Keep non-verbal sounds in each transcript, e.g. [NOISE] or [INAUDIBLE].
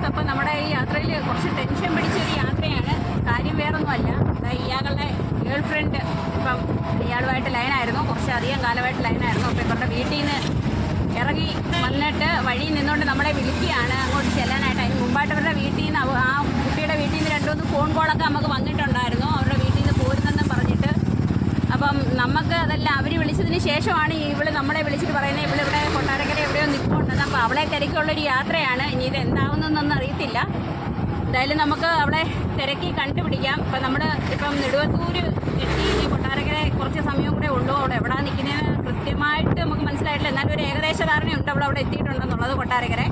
Guys അപ്പോൾ നമ്മുടെ ഈ യാത്രയിൽ കുറച്ച് ടെൻഷൻ പിടിച്ചൊരു യാത്രയാണ്. കാര്യം വേറൊന്നുമല്ല. ഇയാളുടെ ഗേൾ ഫ്രണ്ട് ഇപ്പം ഇയാളുമായിട്ട് ലൈനായിരുന്നു. കുറച്ച് അധികം കാലമായിട്ട് ലൈനായിരുന്നു. അപ്പോൾ ഇവരുടെ വീട്ടിൽ നിന്ന് ഇറങ്ങി വന്നിട്ട് വഴിയിൽ നിന്നുകൊണ്ട് നമ്മളെ വിളിക്കുകയാണ്. അങ്ങോട്ട് ചെല്ലാനായിട്ട്. അതിന് മുമ്പായിട്ട് അവരുടെ വീട്ടിൽ നിന്ന് ആ കുട്ടിയുടെ വീട്ടിൽ നിന്ന് രണ്ടുമൂന്ന് ഫോൺ കോളൊക്കെ നമുക്ക് വന്നിട്ടുണ്ടായിരുന്നു അവരുടെ വീട്ടിൽ നിന്ന് പോരുന്നെന്നും പറഞ്ഞിട്ട് അപ്പം നമുക്ക് അതല്ല അവർ വിളിച്ചതിന് ശേഷമാണ് ഇവൾ നമ്മളെ വിളിച്ചിട്ട് പറയുന്നത്. ഇവിടെ കൊട്ടാരക്കര എവിടെയോ നിൽക്കുന്നുണ്ടെന്ന് അപ്പോൾ അവളെ തിരക്കുള്ളൊരു യാത്രയാണ്. ഇനി ഇത് എന്താവുന്നതെന്നൊന്നും അറിയത്തില്ല. എന്തായാലും നമുക്ക് അവളെ തിരക്കി കണ്ടുപിടിക്കാം. ഇപ്പം നമ്മൾ ഇപ്പം നെടുവത്തൂര് എത്തി. ഈ കൊട്ടാരക്കര കുറച്ച് സമയം കൂടെ ഉള്ളൂ. അവിടെ എവിടെ നിൽക്കുന്നതെന്ന് കൃത്യമായിട്ട് നമുക്ക് മനസ്സിലായിട്ടില്ല. എന്നാലും ഒരു ഏകദേശ ധാരണയുണ്ട് അവൾ അവിടെ എത്തിയിട്ടുണ്ടെന്നുള്ളത് കൊട്ടാരക്കര.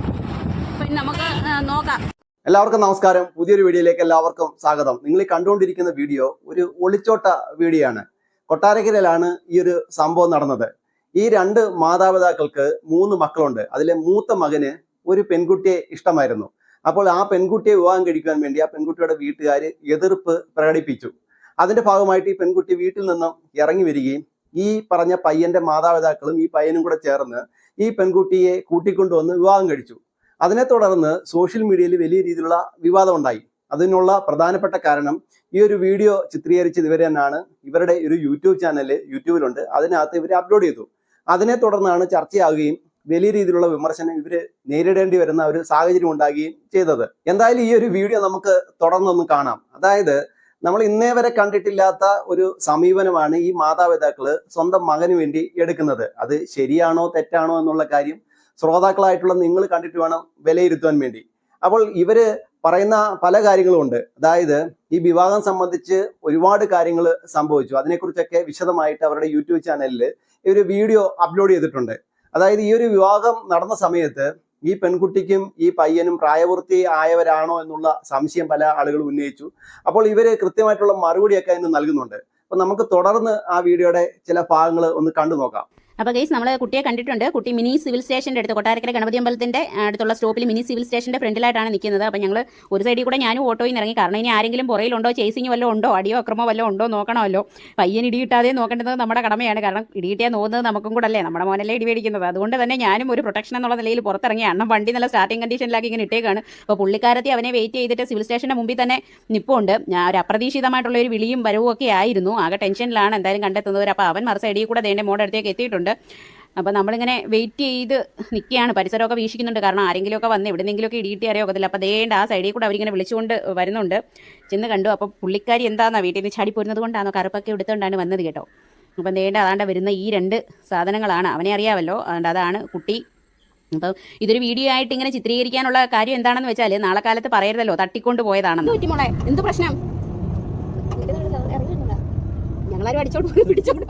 അപ്പം നമുക്ക് നോക്കാം. എല്ലാവർക്കും നമസ്കാരം. പുതിയൊരു വീഡിയോയിലേക്ക് എല്ലാവർക്കും സ്വാഗതം. നിങ്ങൾ ഈ കണ്ടുകൊണ്ടിരിക്കുന്ന വീഡിയോ ഒരു ഒളിച്ചോട്ട വീഡിയോ ആണ്. കൊട്ടാരക്കരയിലാണ് ഈ ഒരു സംഭവം നടന്നത്. ഈ രണ്ട് മാതാപിതാക്കൾക്ക് മൂന്ന് മക്കളുണ്ട്. അതിലെ മൂത്ത മകന് ഒരു പെൺകുട്ടിയെ ഇഷ്ടമായിരുന്നു. അപ്പോൾ ആ പെൺകുട്ടിയെ വിവാഹം കഴിക്കാൻ വേണ്ടി ആ പെൺകുട്ടിയുടെ വീട്ടുകാർ എതിർപ്പ് പ്രകടിപ്പിച്ചു. അതിന്റെ ഭാഗമായിട്ട് ഈ പെൺകുട്ടി വീട്ടിൽ നിന്നും ഇറങ്ങി വരികയും ഈ പറഞ്ഞ പയ്യന്റെ മാതാപിതാക്കളും ഈ പയ്യനും കൂടെ ചേർന്ന് ഈ പെൺകുട്ടിയെ കൂട്ടിക്കൊണ്ടുവന്ന് വിവാഹം കഴിച്ചു. അതിനെ തുടർന്ന് സോഷ്യൽ മീഡിയയിൽ വലിയ രീതിയിലുള്ള വിവാദം ഉണ്ടായി. അതിനുള്ള പ്രധാനപ്പെട്ട കാരണം ഈ ഒരു വീഡിയോ ചിത്രീകരിച്ചത് ഇവർ തന്നെയാണ്. ഇവരുടെ ഒരു യൂട്യൂബ് ചാനൽ യൂട്യൂബിലുണ്ട്. അതിനകത്ത് ഇവർ അപ്ലോഡ് ചെയ്തു. അതിനെ തുടർന്നാണ് ചർച്ചയാവുകയും വലിയ രീതിയിലുള്ള വിമർശനം ഇവർ നേരിടേണ്ടി വരുന്ന ഒരു സാഹചര്യം ഉണ്ടാകുകയും ചെയ്തത്. എന്തായാലും ഈ ഒരു വീഡിയോ നമുക്ക് തുടർന്നൊന്ന് കാണാം. അതായത് നമ്മൾ ഇന്നേ വരെ കണ്ടിട്ടില്ലാത്ത ഒരു സമീപനമാണ് ഈ മാതാപിതാക്കൾ സ്വന്തം മകന് വേണ്ടി എടുക്കുന്നത്. അത് ശരിയാണോ തെറ്റാണോ എന്നുള്ള കാര്യം ശ്രോതാക്കളായിട്ടുള്ള നിങ്ങൾ കണ്ടിട്ട് വേണം വിലയിരുത്തുവാൻ വേണ്ടി. അപ്പോൾ ഇവർ പറയുന്ന പല കാര്യങ്ങളും ഉണ്ട്. അതായത് ഈ വിവാഹം സംബന്ധിച്ച് ഒരുപാട് കാര്യങ്ങൾ സംഭവിച്ചു. അതിനെക്കുറിച്ചൊക്കെ വിശദമായിട്ട് അവരുടെ യൂട്യൂബ് ചാനലിൽ ഒരു വീഡിയോ അപ്ലോഡ് ചെയ്തിട്ടുണ്ട്. അതായത് ഈ ഒരു വിവാഹം നടന്ന സമയത്ത് ഈ പെൺകുട്ടിക്കും ഈ പയ്യനും പ്രായപൂർത്തി ആയവരാണോ എന്നുള്ള സംശയം പല ആളുകളും ഉന്നയിച്ചു. അപ്പോൾ ഇവർ കൃത്യമായിട്ടുള്ള മറുപടിയൊക്കെ അതിന് നൽകുന്നുണ്ട്. അപ്പൊ നമുക്ക് തുടർന്ന് ആ വീഡിയോയുടെ ചില ഭാഗങ്ങൾ ഒന്ന് കണ്ടു നോക്കാം അപ്പോൾ ഗൈസ് നമ്മൾ കുട്ടിയെ കണ്ടിട്ടുണ്ട്. കുട്ടി മിനി സിവിൽ സ്റ്റേഷന്റെ അടുത്ത് കൊട്ടാരക്കര ഗണപതി അമ്പലത്തിന്റെ അടുത്തുള്ള സ്റ്റോപ്പിൽ മിനി സിവിൽ സ്റ്റേഷന്റെ ഫ്രണ്ടിലായിട്ടാണ് നിൽക്കുന്നത്. അപ്പോൾ ഞങ്ങൾ ഒരു സൈഡിൽ കൂടെ ഞാനും ഓട്ടോയിൽ ഇറങ്ങി. കാരണം ഇനി ആരെങ്കിലും പുറയിലുണ്ടോ ചേസിങ് വല്ലതും ഉണ്ടോ അടിയോ അക്രമോ വല്ലതും ഉണ്ടോ നോക്കണമല്ലോ. പയ്യൻ ഇടിയിട്ടാതെ നോക്കേണ്ടത് നമ്മുടെ കടമയാണ്. കാരണം ഇടിയിട്ടേ നോക്കുന്നത് നമുക്കും കൂടെ അല്ലേ? നമ്മുടെ മോനല്ലേ ഇടി മേടിക്കുന്നത്. അതുകൊണ്ട് തന്നെ ഞാനും ഒരു പ്രൊട്ടക്ഷൻ എന്നുള്ള നിലയിൽ പുറത്തിറങ്ങി. അണ്ണം വണ്ടി നല്ല സ്റ്റാർട്ടിംഗ് കണ്ടീഷനിലാക്കി ഇങ്ങനെ ഇട്ടേക്കാണ്. അപ്പോൾ പുള്ളിക്കാരത്തി അവനെ വെയിറ്റ് ചെയ്തിട്ട് സിവിൽ സ്റ്റേഷന്റെ മുമ്പിൽ തന്നെ നിപ്പുണ്ട്. ഒരു അപ്രതീക്ഷിതമായിട്ടുള്ള ഒരു വിളിയും വരവും ഒക്കെ ആയിരുന്നു. ആകെ ടെൻഷനിലാണ് എന്തായാലും കണ്ടെത്തുന്നത് അപ്പോൾ അവൻ മറു സൈഡിൽ കൂടെ ദേന്റെ മോടെ അടുത്തേക്ക് എത്തിയിട്ടുണ്ട്. അപ്പോൾ നമ്മളിങ്ങനെ വെയിറ്റ് ചെയ്ത് നിൽക്കുകയാണ് പരിസരമൊക്കെ വീക്ഷിക്കുന്നുണ്ട്. കാരണം ആരെങ്കിലുമൊക്കെ വന്ന് എവിടെന്നെങ്കിലുമൊക്കെ ഇടിയിട്ട് അറിയാൻ അപ്പോൾ ദേണ്ട ആ സൈഡിൽ കൂടെ അവരിങ്ങനെ വിളിച്ചുകൊണ്ട് വരുന്നുണ്ട്. ചെന്ന് കണ്ടു. അപ്പോൾ പുള്ളിക്കാരി എന്താണെന്നാ വീട്ടിൽ നിന്ന് ചാടി പോരുന്നത് കൊണ്ടാണോ കറുപ്പൊക്കെ എടുത്തുകൊണ്ടാണ് വന്നത് കേട്ടോ. അപ്പം ദേണ്ട അതാണ്ട് വരുന്ന ഈ രണ്ട് സാധനങ്ങളാണ്. അവനെ അറിയാമല്ലോ അതുകൊണ്ട് അതാണ് കുട്ടി. അപ്പോൾ ഇതൊരു വീഡിയോ ആയിട്ട് ഇങ്ങനെ ചിത്രീകരിക്കാനുള്ള കാര്യം എന്താണെന്ന് വെച്ചാൽ നാളെ കാലത്ത് പറയരുതല്ലോ. തട്ടിക്കൊണ്ട് പോയതാണെന്ന്. എന്ത് പ്രശ്നം? ഞങ്ങളാരും അടിച്ചോണ്ട് പോയി പിടിച്ചോണ്ട്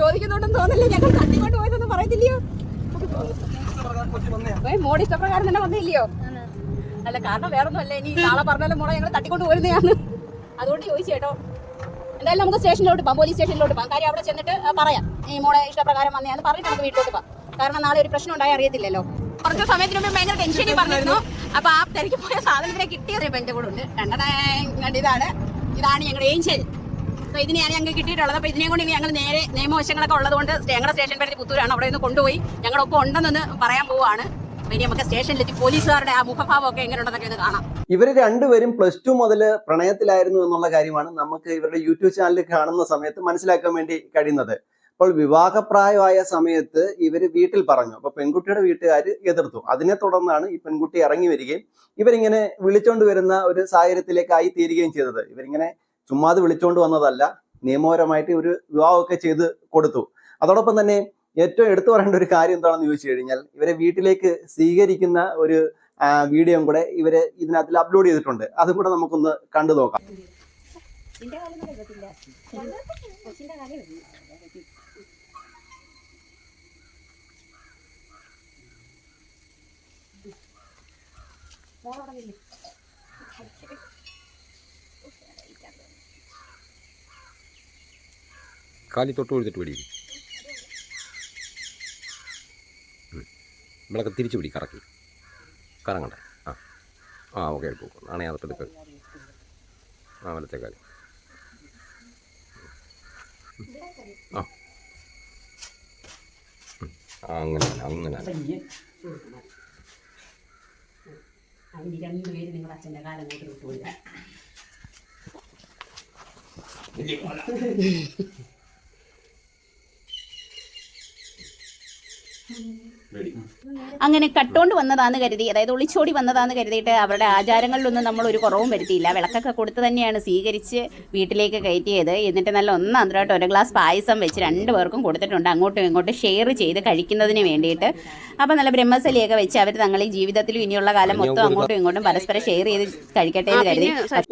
ചോദിക്കുന്നോണ്ടെന്ന് തോന്നില്ല. ഞങ്ങൾ തട്ടിക്കൊണ്ട് പോയതെന്ന് പറയത്തില്ലയോ? മോഡ് ഇഷ്ടപ്രകാരം തന്നെ വന്നില്ലയോ? അല്ല കാരണം വേറൊന്നും അല്ല ഇനി നാളെ പറഞ്ഞാലും മോളെ ഞങ്ങൾ തട്ടിക്കൊണ്ട് പോരുന്നതാണ്. അതുകൊണ്ട് ചോദിച്ചു കേട്ടോ. എന്തായാലും നമുക്ക് സ്റ്റേഷനിലോട്ട് പോകാം പോലീസ് സ്റ്റേഷനിലോട്ട് പോകാം കാര്യം അവിടെ ചെന്നിട്ട് പറയാം. ഈ മോളെ ഇഷ്ടപ്രകാരം വന്നേന്ന് പറഞ്ഞിട്ട് നമുക്ക് വീട്ടിലോട്ട് പോകാം കാരണം നാളെ ഒരു പ്രശ്നം ഉണ്ടായി അറിയത്തില്ലല്ലോ. കുറച്ച് സമയത്തിന് മുമ്പ് ഭയങ്കര ടെൻഷനിൽ പറഞ്ഞിരുന്നു. അപ്പൊ ആ തിരക്കി പോയ സാധനത്തിനെ കിട്ടിയത് ഇപ്പൊ എന്റെ കൂടെ ഉണ്ട്. കണ്ടത് ഇതാണ് ഇതാണ് ഞങ്ങളുടെ ഏഞ്ചൽ. അപ്പൊ ഇതിനെയാണ് ഞങ്ങൾക്ക് കിട്ടിയിട്ടുള്ളത്. അപ്പൊ ഇതിനെ കൊണ്ട് ഞങ്ങൾ നേരെ നിയമവശങ്ങളൊക്കെ ഉള്ളതുകൊണ്ട് ഞങ്ങളുടെ സ്റ്റേഷൻ പരിധി പുത്തൂരാണ്. അവിടെ നിന്ന് കൊണ്ടുപോയി ഞങ്ങളൊപ്പം ഉണ്ടെന്നൊന്ന് പറയാൻ അപ്പൊ ഇനി നമുക്ക് സ്റ്റേഷനിലെത്തി പോലീസുകാരുടെ ആ മുഖഭാവമൊക്കെ എങ്ങനെയുണ്ടെന്നൊക്കെ ഒന്ന് കാണാം. ഇവർ രണ്ടുപേരും പ്ലസ് ടു മുതൽ പ്രണയത്തിലായിരുന്നു എന്നുള്ള കാര്യമാണ് നമുക്ക് ഇവരുടെ യൂട്യൂബ് ചാനലിൽ കാണുന്ന സമയത്ത് മനസ്സിലാക്കാൻ വേണ്ടി കഴിയുന്നത്. അപ്പോൾ വിവാഹപ്രായമായ സമയത്ത് ഇവർ വീട്ടിൽ പറഞ്ഞു. അപ്പൊ പെൺകുട്ടിയുടെ വീട്ടുകാർ എതിർത്തു. അതിനെ തുടർന്നാണ് ഈ പെൺകുട്ടി ഇറങ്ങി വരികയും ഇവരിങ്ങനെ വിളിച്ചോണ്ട് വരുന്ന ഒരു സാഹചര്യത്തിലേക്കായി തീരുകയും ചെയ്തത്. ഇവരിങ്ങനെ ചുമ്മാതെ വിളിച്ചോണ്ട് വന്നതല്ല നിയമപരമായിട്ട് ഒരു വിവാഹമൊക്കെ ചെയ്ത് കൊടുത്തു. അതോടൊപ്പം തന്നെ ഏറ്റവും എടുത്തു പറയേണ്ട ഒരു കാര്യം എന്താണെന്ന് ചോദിച്ചു കഴിഞ്ഞാൽ ഇവരെ വീട്ടിലേക്ക് സ്വീകരിക്കുന്ന ഒരു വീഡിയോ കൂടെ ഇവരെ ഇതിനകത്തിൽ അപ്ലോഡ് ചെയ്തിട്ടുണ്ട്. അതും കൂടെ നമുക്കൊന്ന് കണ്ടു നോക്കാം. കാലി തൊട്ട് കൊടുത്തിട്ട് പിടി നമ്മളൊക്കെ തിരിച്ചു പിടി കറക്കി. കറങ്ങണ്ട. ആ. ആ ഓക്കെ എടുക്കും നാണേ എടുക്കുക ആ വലത്തെ കാലി. ആ. ആ, അങ്ങനെ അങ്ങനെ. അതിന് രണ്ടുപേരും നിങ്ങളുടെ അച്ഛന്റെ കാലം കൊണ്ട് വിട്ടുപോയി അങ്ങനെ കട്ടോണ്ട് വന്നതാന്ന് കരുതി അതായത് ഒളിച്ചോടി വന്നതാന്ന് കരുതിയിട്ട് അവരുടെ ആചാരങ്ങളിലൊന്നും നമ്മൾ ഒരു കുറവും വരുത്തിയില്ല. വിളക്കൊക്കെ കൊടുത്ത് തന്നെയാണ് സ്വീകരിച്ച് വീട്ടിലേക്ക് കയറ്റിയത്. എന്നിട്ട് നല്ല ഒന്നാന്തരമായിട്ട് ഒരു ഗ്ലാസ് പായസം വെച്ച് രണ്ട് പേർക്കും കൊടുത്തിട്ടുണ്ട്. അങ്ങോട്ടും ഇങ്ങോട്ടും ഷെയർ ചെയ്ത് കഴിക്കുന്നതിന് വേണ്ടിയിട്ട്. അപ്പം നല്ല ബ്രഹ്മസലിയൊക്കെ വെച്ച് അവർ തങ്ങൾ ഈ ജീവിതത്തിലും ഇനിയുള്ള കാലം മൊത്തം അങ്ങോട്ടും ഇങ്ങോട്ടും പരസ്പരം ഷെയർ ചെയ്ത് കഴിക്കട്ടെ എന്ന് കരുതി.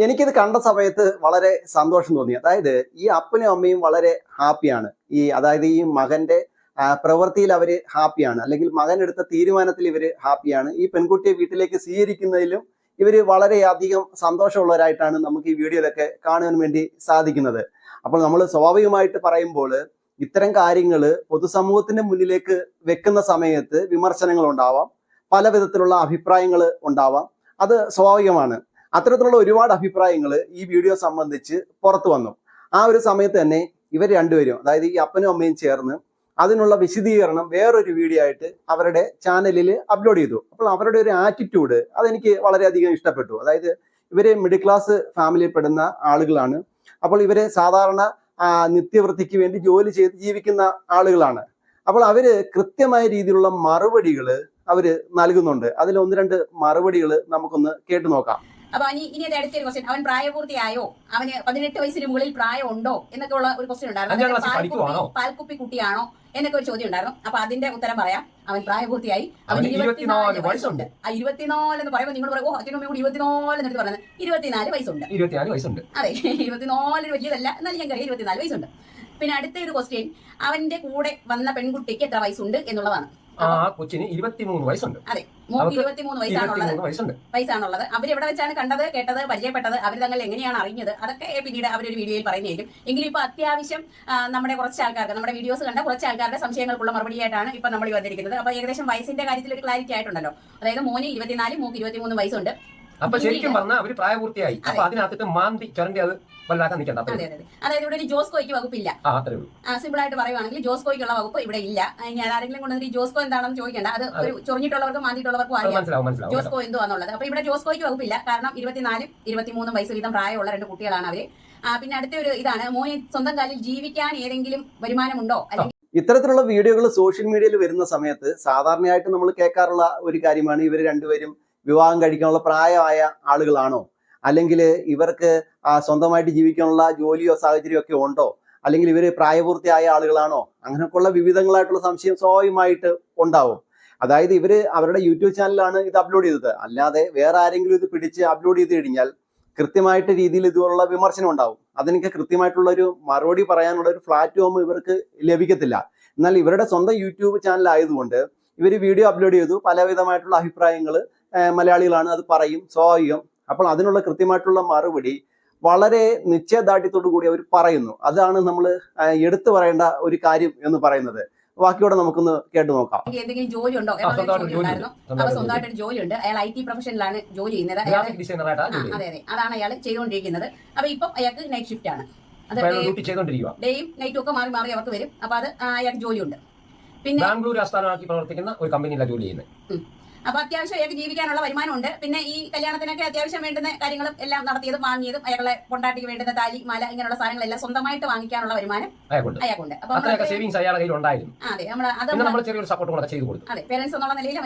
എനിക്കിത് കണ്ട സമയത്ത് വളരെ സന്തോഷം തോന്നി. അതായത് ഈ അപ്പനും അമ്മയും വളരെ ഹാപ്പിയാണ്. ഈ അതായത് ഈ മകന്റെ പ്രവൃത്തിയിൽ അവർ ഹാപ്പിയാണ് അല്ലെങ്കിൽ മകൻ എടുത്ത തീരുമാനത്തിൽ ഇവർ ഹാപ്പിയാണ് ഈ പെൺകുട്ടിയെ വീട്ടിലേക്ക് സ്വീകരിക്കുന്നതിലും ഇവർ വളരെയധികം സന്തോഷമുള്ളവരായിട്ടാണ് നമുക്ക് ഈ വീഡിയോയിലൊക്കെ കാണുവാൻ വേണ്ടി സാധിക്കുന്നത്. അപ്പോൾ നമ്മൾ സ്വാഭാവികമായിട്ട് പറയുമ്പോൾ ഇത്തരം കാര്യങ്ങൾ പൊതുസമൂഹത്തിന്റെ മുന്നിലേക്ക് വെക്കുന്ന സമയത്ത് വിമർശനങ്ങൾ ഉണ്ടാവാം. പല വിധത്തിലുള്ള അഭിപ്രായങ്ങൾ ഉണ്ടാവാം. അത് സ്വാഭാവികമാണ്. അത്തരത്തിലുള്ള ഒരുപാട് അഭിപ്രായങ്ങൾ ഈ വീഡിയോ സംബന്ധിച്ച് പുറത്തു വന്നു. ആ ഒരു സമയത്ത് തന്നെ ഇവർ രണ്ടുപേരും അതായത് ഈ അപ്പനും അമ്മയും ചേർന്ന് അതിനുള്ള വിശദീകരണം വേറൊരു വീഡിയോ ആയിട്ട് അവരുടെ ചാനലിൽ അപ്ലോഡ് ചെയ്തു. അപ്പോൾ അവരുടെ ഒരു ആറ്റിറ്റ്യൂഡ് അതെനിക്ക് വളരെയധികം ഇഷ്ടപ്പെട്ടു. അതായത് ഇവർ മിഡിൽ ക്ലാസ് ഫാമിലിയിൽ പെടുന്ന ആളുകളാണ്. അപ്പോൾ ഇവരെ സാധാരണ നിത്യവൃത്തിക്ക് വേണ്ടി ജോലി ചെയ്ത് ജീവിക്കുന്ന ആളുകളാണ്. അപ്പോൾ അവർ കൃത്യമായ രീതിയിലുള്ള മറുപടികൾ അവർ നൽകുന്നുണ്ട്. അതിൽ ഒന്ന് രണ്ട് മറുപടികൾ നമുക്കൊന്ന് കേട്ടു നോക്കാം. അപ്പൊ ഇനി ഇനി അത് അടുത്തൊരു ക്വസ്റ്റ്യൻ അവൻ പ്രായപൂർത്തിയായോ? അവന് പതിനെട്ട് വയസ്സിന് മുകളിൽ പ്രായം ഉണ്ടോ എന്നൊക്കെ ഉള്ള ഒരു ക്വസ്റ്റ്യൻ ഉണ്ടായിരുന്നു പാൽക്കുപ്പി- പാൽക്കുപ്പി കുട്ടിയാണോ എന്നൊക്കെ ഒരു ചോദ്യം ഉണ്ടായിരുന്നു. അപ്പൊ അതിന്റെ ഉത്തരം പറയാം. അവൻ പ്രായപൂർത്തിയായി. അവൻ ഇരുപത്തിനാല് വയസ്സുണ്ട്. ആ ഇരുപത്തിനാല് എന്ന് പറയുമ്പോൾ നിങ്ങൾ പറയും ഓ അച്ഛനും കൂടി ഇരുപത്തിനാല് എന്നിട്ട് പറഞ്ഞത്. ഇരുപത്തിനാല് വയസ്സുണ്ട്. ഇരുപത്തിനാല് വയസ്സുണ്ട്. അതെ [LAUGHS] ഇരുപത്തിനാല് വലിയതല്ല. എന്നാലും ഞാൻ അറിയാം ഇരുപത്തിനാല് വയസ്സുണ്ട്. പിന്നെ അടുത്ത ഒരു ക്വസ്റ്റ്യൻ അവന്റെ കൂടെ വന്ന പെൺകുട്ടിക്ക് എത്ര വയസ്സുണ്ട് എന്നുള്ളതാണ്. ആ കൊച്ചിന് ഇരുപത്തിമൂന്ന് വയസ്സുണ്ട്. അതെ ഇരുപത്തിമൂന്ന് വയസ്സാണുള്ളത്. വയസ്സുണ്ട്. വയസ്സാണുള്ളത്. അവരെവിടെ വെച്ചാണ് കണ്ടത് കേട്ടത് പരിചയപ്പെട്ടത് അവർ തങ്ങൾ എങ്ങനെയാണ് അറിഞ്ഞത്? അതൊക്കെ പിന്നീട് അവരൊരു വീഡിയോയിൽ പറയുന്നതായിരിക്കും എങ്കിലും ഇപ്പൊ അത്യാവശ്യം നമ്മുടെ കുറച്ച് ആൾക്കാർക്ക് നമ്മുടെ വീഡിയോസ് കണ്ട കുറച്ച് ആൾക്കാരുടെ സംശയങ്ങൾക്കുള്ള മറുപടിയായിട്ടാണ് ഇപ്പൊ നമ്മൾ വന്നിരിക്കുന്നത്. അപ്പൊ ഏകദേശം വയസ്സിന്റെ കാര്യത്തിൽ ഒരു ക്ലാരിറ്റി ആയിട്ടുണ്ടല്ലോ. അതായത് മോന് ഇരുപത്തിനാല് മൂക്ക് ഇരുപത്തിമൂന്ന് വയസ്സുണ്ട്. അപ്പൊ ശരിക്കും പറഞ്ഞാൽ അവർ പ്രായപൂർത്തിയായി. അപ്പൊ അതിനകത്തിട്ട് മാന്തി ചരണ്ടി അത് വല്ലാക്കാൻ നിൽക്കണ്ട അത്രേ അതെ അതെ അതെ. അതായത് ഇവിടെ ഒരു ജോസ്കോയ്ക്ക് വകുപ്പില്ല. ആ അത്രേ ഉള്ളൂ. സിമ്പിൾ ആയിട്ട് പറയുവാണെങ്കിൽ ജോസ്കോയ്ക്കുള്ള വകുപ്പ് ഇവിടെ ഇല്ല. ആ, ഞാൻ ആരെങ്കിലും കൊണ്ടുവന്നിട്ട് ഈ ജോസ്കോ എന്താണെന്ന് ചോദിക്കേണ്ട. അത് ഒരു ചൊറിഞ്ഞിട്ടുള്ളവർക്ക് മാന്തിയിട്ടുള്ളവർക്കും അത് അറിയാം. മനസ്സിലാവും മനസ്സിലാവും ജോസ്കോ എന്തോ എന്നുള്ളത് അപ്പൊ ഇവിടെ ജോസ്കോയ്ക്ക് വകുപ്പില്ല. കാരണം ഇരുപത്തിനാലും ഇരുപത്തിമൂന്നും വയസ്സ് വീതം പ്രായമുള്ള രണ്ട് കുട്ടികളാണ് അവർ. ആ, പിന്നെ അടുത്ത ഒരു ഇതാണ്. മോനെ സ്വന്തം കാലിൽ ജീവിക്കാൻ ഏതെങ്കിലും വരുമാനമുണ്ടോ? അല്ലെങ്കിൽ ഇത്തരത്തിലുള്ള വീഡിയോകൾ സോഷ്യൽ മീഡിയയിൽ വരുന്ന സമയത്ത് സാധാരണയായിട്ട് നമ്മൾ കേൾക്കാറുള്ള ഒരു കാര്യമാണ് ഇവർ രണ്ടുപേരും വിവാഹം കഴിക്കാനുള്ള പ്രായമായ ആളുകളാണോ? അല്ലെങ്കിൽ ഇവർക്ക് സ്വന്തമായിട്ട് ജീവിക്കാനുള്ള ജോലിയോ സാഹചര്യമോ ഒക്കെ ഉണ്ടോ? അല്ലെങ്കിൽ ഇവർ പ്രായപൂർത്തിയായ ആളുകളാണോ? അങ്ങനെയൊക്കെയുള്ള വിവിധങ്ങളായിട്ടുള്ള സംശയം സ്വാഭാവികമായിട്ട് ഉണ്ടാവും. അതായത് ഇവർ അവരുടെ യൂട്യൂബ് ചാനലിലാണ് ഇത് അപ്ലോഡ് ചെയ്തത്. അല്ലാതെ വേറെ ആരെങ്കിലും ഇത് പിടിച്ച് അപ്ലോഡ് ചെയ്ത് കഴിഞ്ഞാൽ കൃത്യമായിട്ട് രീതിയിൽ ഇതുപോലുള്ള വിമർശനം ഉണ്ടാവും. അതിനൊക്കെ കൃത്യമായിട്ടുള്ള ഒരു മറുപടി പറയാനുള്ള ഒരു പ്ലാറ്റ്ഫോം ഇവർക്ക് ലഭിക്കത്തില്ല. എന്നാൽ ഇവരുടെ സ്വന്തം യൂട്യൂബ് ചാനൽ ആയതുകൊണ്ട് ഇവർ വീഡിയോ അപ്ലോഡ് ചെയ്തു. പലവിധമായിട്ടുള്ള അഭിപ്രായങ്ങൾ മലയാളികളാണ് അത് പറയും. സ്വാഭാവികം അപ്പോൾ അതിനുള്ള കൃത്യമായിട്ടുള്ള മറുപടി വളരെ നിശ്ചയദാർഢ്യത്തോടു കൂടി അവർ പറയുന്നു. അതാണ് നമ്മൾ എടുത്തു പറയേണ്ട ഒരു കാര്യം എന്ന് പറയുന്നത്. ബാക്കിയോടെ നമുക്കൊന്ന് കേട്ടു നോക്കാം. എന്തെങ്കിലും ജോലി ഉണ്ടോ എന്നൊരു സ്വന്തമായിട്ട് ചോദ്യം ജോലി അപ്പൊ സ്വന്തമായിട്ട് സ്വന്തമായിട്ട് ഒരു ജോലി. ഉണ്ട് അയാൾ ഐ ടി പ്രൊഫഷനിലാണ് ജോലി ചെയ്യുന്നത്. അതെ അതെ. അതാണ് അയാൾ ചെയ്തുകൊണ്ടിരിക്കുന്നത്. അപ്പൊ ഇപ്പം അയാൾക്ക് നൈറ്റ് ഷിഫ്റ്റ് ആണ്. അത് ഡേയും നൈറ്റും ഒക്കെ മാറി മാറി അവർക്ക് വരും. അപ്പൊ അത് അയാൾക്ക് ജോലിയുണ്ട്. പിന്നെ ബാംഗ്ലൂർ ആസ്ഥാനമാക്കി പ്രവർത്തിക്കുന്ന ഒരു കമ്പനിയിലാണ് ജോലി ചെയ്യുന്നത്. അപ്പൊ അത്യാവശ്യം അയാൾക്ക് ജീവിക്കാനുള്ള വരുമാനമുണ്ട്. പിന്നെ ഈ കല്യാണത്തിനൊക്കെ അത്യാവശ്യം വേണ്ടുന്ന കാര്യങ്ങളും എല്ലാം നടത്തിയതും വാങ്ങിയതും അയാളെ കൊണ്ടാട്ടിക്ക് വേണ്ടുന്ന താലി മാല ഇങ്ങനെയുള്ള സാധനങ്ങളെല്ലാം സ്വന്തമായിട്ട് വാങ്ങിക്കാനുള്ള വരുമാനം അയാൾക്കുണ്ട്. അപ്പൊ അതെ. നമ്മൾ അത് അതെ. പേരൻസ് എന്നുള്ള നിലയിൽ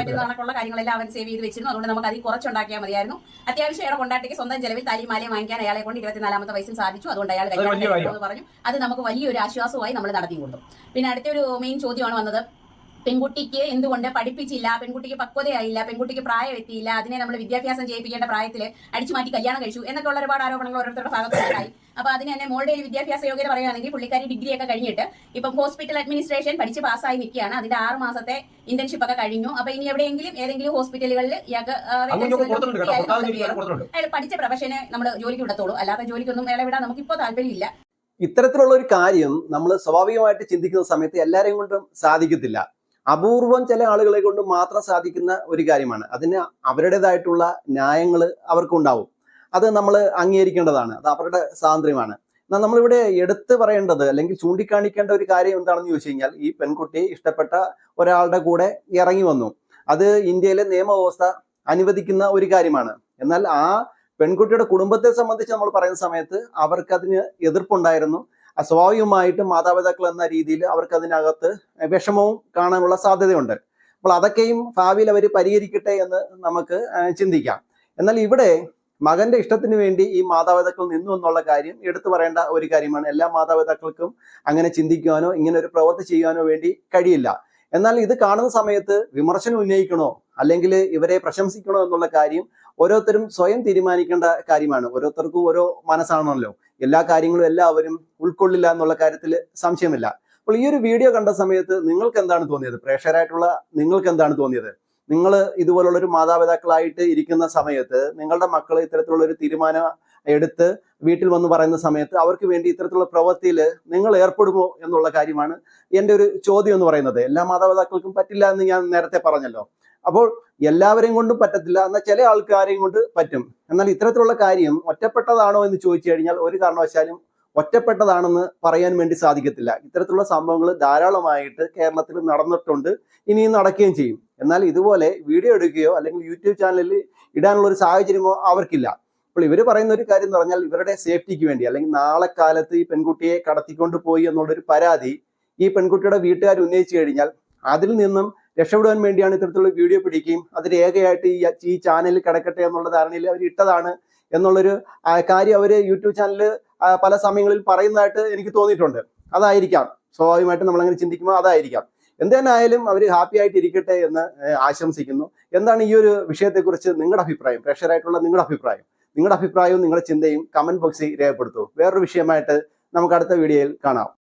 പറ്റുന്ന കാര്യങ്ങളെല്ലാം അവൻ സേവ് ചെയ്ത് വെച്ചിരുന്നു. അതുകൊണ്ട് നമുക്ക് അതിൽ കുറച്ചുണ്ടാക്കിയാൽ മതിയായിരുന്നു. അത്യാവശ്യം അയാളെ കൊണ്ടാട്ടിക്ക് സ്വന്തം ചെലവിൽ താലി മാല വാങ്ങിക്കാൻ അയാളെ കൊണ്ട് ഇരുപത്തിനാലാമത്തെ വയസ്സിൽ സാധിച്ചു. അതുകൊണ്ട് അയാൾ കല്യാണം പറഞ്ഞു. അത് നമുക്ക് വലിയൊരു ആശ്വാസമായി നമ്മൾ നടത്തി കൊടുത്തു. പിന്നെ അടുത്തൊരു മെയിൻ ചോദ്യമാണ് വന്നത്. പെൺകുട്ടിക്ക് എന്തുകൊണ്ട് പഠിപ്പിച്ചില്ല പെൺകുട്ടിക്ക് പക്വതയായില്ല പെൺകുട്ടിക്ക് പ്രായം എത്തിയില്ല അതിനെ നമ്മൾ വിദ്യാഭ്യാസം ചെയ്യിപ്പിക്കേണ്ട പ്രായത്തിൽ അടിച്ചു മാറ്റി കല്യാണം കഴിച്ചു എന്നൊക്കെ ഉള്ള ഒരുപാട് ആരോപണങ്ങൾ ഓരോരുത്തരുടെ ഭാഗത്തുണ്ടായി അപ്പൊ അതിന് തന്നെ മോളുടെ ഒരു വിദ്യാഭ്യാസ യോഗ്യത പറയുകയാണെങ്കിൽ പുള്ളിക്കാരി ഡിഗ്രി ഒക്കെ കഴിഞ്ഞിട്ട് ഇപ്പം ഹോസ്പിറ്റൽ അഡ്മിനിസ്ട്രേഷൻ പഠിച്ച് പാസ്സായി നിൽക്കുകയാണ്. അതിന്റെ ആറ് മാസത്തെ ഇന്റേൺഷിപ്പ് ഒക്കെ കഴിഞ്ഞു. അപ്പൊ ഇനി എവിടെയെങ്കിലും ഏതെങ്കിലും ഹോസ്പിറ്റലുകളിൽ ഇയാൾക്ക് അയാൾ പഠിച്ച പ്രൊഫഷനെ നമ്മൾ ജോലിക്ക് വിടത്തോളൂ. അല്ലാതെ ജോലിക്കൊന്നും അയാളെ വിടാൻ നമുക്ക് ഇപ്പോൾ താല്പര്യമില്ല. ഇത്തരത്തിലുള്ള ഒരു കാര്യം നമ്മൾ സ്വാഭാവികമായിട്ട് ചിന്തിക്കുന്ന സമയത്ത് എല്ലാവരെയും കൊണ്ടും സാധിക്കത്തില്ല. അപൂർവം ചില ആളുകളെ കൊണ്ട് മാത്രം സാധിക്കുന്ന ഒരു കാര്യമാണ്. അതിന് അവരുടേതായിട്ടുള്ള ന്യായങ്ങൾ അവർക്കുണ്ടാവും. അത് നമ്മൾ അംഗീകരിക്കേണ്ടതാണ്. അത് അവരുടെ സ്വാതന്ത്ര്യമാണ്. എന്നാൽ നമ്മളിവിടെ എടുത്തു പറയേണ്ടത് അല്ലെങ്കിൽ ചൂണ്ടിക്കാണിക്കേണ്ട ഒരു കാര്യം എന്താണെന്ന് ചോദിച്ചു കഴിഞ്ഞാൽ ഈ പെൺകുട്ടി ഇഷ്ടപ്പെട്ട ഒരാളുടെ കൂടെ ഇറങ്ങി വന്നു. അത് ഇന്ത്യയിലെ നിയമവ്യവസ്ഥ അനുവദിക്കുന്ന ഒരു കാര്യമാണ്. എന്നാൽ ആ പെൺകുട്ടിയുടെ കുടുംബത്തെ സംബന്ധിച്ച് നമ്മൾ പറയുന്ന സമയത്ത് അവർക്കതിന് എതിർപ്പുണ്ടായിരുന്നു. സ്വാഭാവികമായിട്ടും മാതാപിതാക്കൾ എന്ന രീതിയിൽ അവർക്ക് അതിനകത്ത് വിഷമവും കാണാനുള്ള സാധ്യതയുണ്ട്. അപ്പോൾ അതൊക്കെയും ഭാവിയിൽ അവർ പരിഹരിക്കട്ടെ എന്ന് നമുക്ക് ചിന്തിക്കാം. എന്നാൽ ഇവിടെ മകന്റെ ഇഷ്ടത്തിന് വേണ്ടി ഈ മാതാപിതാക്കൾ നിന്നു എന്നുള്ള കാര്യം എടുത്തു പറയേണ്ട ഒരു കാര്യമാണ്. എല്ലാ മാതാപിതാക്കൾക്കും അങ്ങനെ ചിന്തിക്കുവാനോ ഇങ്ങനെ ഒരു പ്രവൃത്തി ചെയ്യുവാനോ വേണ്ടി കഴിയില്ല. എന്നാൽ ഇത് കാണുന്ന സമയത്ത് വിമർശനം ഉന്നയിക്കണോ അല്ലെങ്കിൽ ഇവരെ പ്രശംസിക്കണോ എന്നുള്ള കാര്യം ഓരോരുത്തരും സ്വയം തീരുമാനിക്കേണ്ട കാര്യമാണ്. ഓരോരുത്തർക്കും ഓരോ മനസ്സാണല്ലോ. എല്ലാ കാര്യങ്ങളും എല്ലാവരും ഉൾക്കൊള്ളില്ല എന്നുള്ള കാര്യത്തിൽ സംശയമില്ല. അപ്പോൾ ഈ ഒരു വീഡിയോ കണ്ട സമയത്ത് നിങ്ങൾക്ക് എന്താണ് തോന്നിയത്? പ്രേക്ഷകരായിട്ടുള്ള നിങ്ങൾക്ക് എന്താണ് തോന്നിയത്? നിങ്ങൾ ഇതുപോലുള്ള ഒരു മാതാപിതാക്കളായിട്ട് ഇരിക്കുന്ന സമയത്ത് നിങ്ങളുടെ മക്കൾ ഇത്തരത്തിലുള്ള ഒരു തീരുമാനം എടുത്ത് വീട്ടിൽ വന്ന് പറയുന്ന സമയത്ത് അവർക്ക് വേണ്ടി ഇത്തരത്തിലുള്ള പ്രവൃത്തിയിൽ നിങ്ങൾ ഏർപ്പെടുമോ എന്നുള്ള കാര്യമാണ് എന്റെ ഒരു ചോദ്യം എന്ന് പറയുന്നത്. എല്ലാ മാതാപിതാക്കൾക്കും പറ്റില്ല എന്ന് ഞാൻ നേരത്തെ പറഞ്ഞല്ലോ. അപ്പോൾ എല്ലാവരെയും കൊണ്ടും പറ്റത്തില്ല എന്നാൽ ചില ആൾക്കാരെയും കൊണ്ട് പറ്റും. എന്നാൽ ഇത്തരത്തിലുള്ള കാര്യം ഒറ്റപ്പെട്ടതാണോ എന്ന് ചോദിച്ചു കഴിഞ്ഞാൽ ഒരു കാരണവശാലും ഒറ്റപ്പെട്ടതാണെന്ന് പറയാൻ വേണ്ടി സാധിക്കത്തില്ല. ഇത്തരത്തിലുള്ള സംഭവങ്ങൾ ധാരാളമായിട്ട് കേരളത്തിൽ നടന്നിട്ടുണ്ട്. ഇനിയും നടക്കുകയും ചെയ്യും. എന്നാൽ ഇതുപോലെ വീഡിയോ എടുക്കുകയോ അല്ലെങ്കിൽ യൂട്യൂബ് ചാനലിൽ ഇടാനുള്ള ഒരു സാഹചര്യമോ അവർക്കില്ല. അപ്പോൾ ഇവർ പറയുന്ന ഒരു കാര്യം എന്ന് പറഞ്ഞാൽ ഇവരുടെ സേഫ്റ്റിക്ക് വേണ്ടി അല്ലെങ്കിൽ നാളെ കാലത്ത് ഈ പെൺകുട്ടിയെ കടത്തിക്കൊണ്ട് പോയി എന്നുള്ളൊരു പരാതി ഈ പെൺകുട്ടിയുടെ വീട്ടുകാർ ഉന്നയിച്ചു കഴിഞ്ഞാൽ അതിൽ നിന്നും രക്ഷപ്പെടുവാൻ വേണ്ടിയാണ് ഇത്തരത്തിലുള്ള വീഡിയോ പിടിക്കുകയും അത് രേഖയായിട്ട് ഈ ഈ ചാനലിൽ കിടക്കട്ടെ എന്നുള്ള ധാരണയിൽ അവർ ഇട്ടതാണ് എന്നുള്ളൊരു കാര്യം അവർ യൂട്യൂബ് ചാനലിൽ പല സമയങ്ങളിൽ പറയുന്നതായിട്ട് എനിക്ക് തോന്നിയിട്ടുണ്ട്. അതായിരിക്കാം. സ്വാഭാവികമായിട്ടും നമ്മൾ അങ്ങനെ ചിന്തിക്കുമ്പോൾ അതായിരിക്കാം. എന്തായാലും അവർ ഹാപ്പി ആയിട്ട് ഇരിക്കട്ടെ എന്ന് ആശംസിക്കുന്നു. എന്താണ് ഈ ഒരു വിഷയത്തെക്കുറിച്ച് നിങ്ങളുടെ അഭിപ്രായം? പ്രഷറായിട്ടുള്ള നിങ്ങളുടെ അഭിപ്രായം. നിങ്ങളുടെ അഭിപ്രായവും നിങ്ങളുടെ ചിന്തയും കമന്റ് ബോക്സിൽ രേഖപ്പെടുത്തൂ. വേറൊരു വിഷയമായിട്ട് നമുക്ക് അടുത്ത വീഡിയോയിൽ കാണാം.